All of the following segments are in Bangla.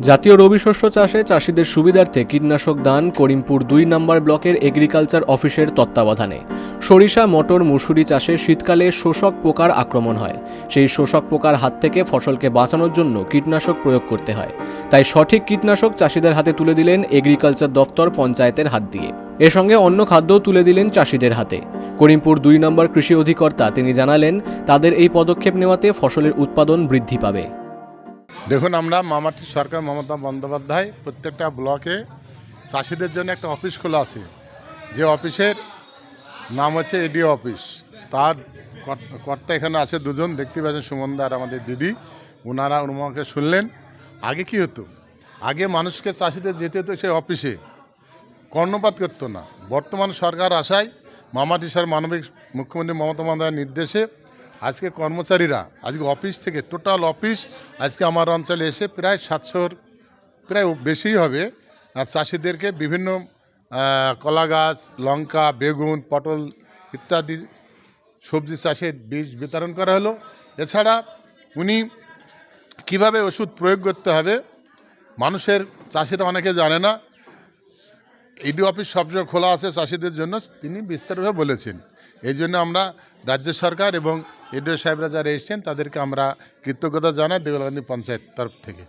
জাতীয় রবি শস্য চাষে চাষিদের সুবিধার্থে কীটনাশক দান করিমপুর দুই নম্বর ব্লকের এগ্রিকালচার অফিসের তত্ত্বাবধানে। সরিষা, মটর, মুসুরি চাষে শীতকালে শোষক পোকার আক্রমণ হয়। সেই শোষক পোকার হাত থেকে ফসলকে বাঁচানোর জন্য কীটনাশক প্রয়োগ করতে হয়। তাই সঠিক কীটনাশক চাষিদের হাতে তুলে দিলেন এগ্রিকালচার দপ্তর পঞ্চায়েতের হাত দিয়ে। এর সঙ্গে অন্য খাদ্যও তুলে দিলেন চাষিদের হাতে। করিমপুর দুই নম্বর কৃষি অধিকর্তা তিনি জানালেন, তাদের এই পদক্ষেপ নেওয়াতে ফসলের উৎপাদন বৃদ্ধি পাবে। দেখুন আমরা মামাটি সরকার মমতা বন্দ্যোপাধ্যায় প্রত্যেকটা ব্লকে চাষিদের জন্য একটা অফিস খোলা আছে। যে অফিসের নাম হচ্ছে এডিও অফিস। তার কর- কর্তা এখানে আছে দুজন, দেখতে পাচ্ছেন সুমনদা আর আমাদের দিদি। ওনারা ওনাকে শুনলেন। আগে কি হতো? আগে মানুষকে চাষিদের যেতে হতো সেই অফিসে। কর্ণপাত করতো না। বর্তমান সরকার আসায় মামাটি স্যার মানবিক মুখ্যমন্ত্রী মমতা বন্দ্যোপাধ্যায়ের নির্দেশে আজকে কর্মচারীরা, আজকে অফিস থেকে, টোটাল অফিস আজকে আমার অঞ্চলে এসে প্রায় সাতশোর, প্রায় বেশিই হবে। আর চাষিদেরকে বিভিন্ন কলা গাছ, লঙ্কা, বেগুন, পটল ইত্যাদি সবজি চাষের বীজ বিতরণ করা হলো। এছাড়া উনি কীভাবে ওষুধ প্রয়োগ করতে হবে, মানুষের, চাষিরা অনেকে জানে না। ইডি অফিস সবসময় খোলা আছে চাষিদের জন্য, তিনি বিস্তারভাবে বলেছেন। এই জন্য আমরা রাজ্য সরকার এবং ইডিও সাহেবরা যারা এসেছেন, তাদেরকে আমরা কৃতজ্ঞতা জানাই দেগলগান্ধী পঞ্চায়েত তরফ থেকে।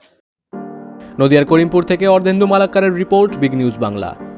নদিয়ার করিমপুর থেকে অর্ধেন্দু মালাক্কারের রিপোর্ট, বিগ নিউজ বাংলা।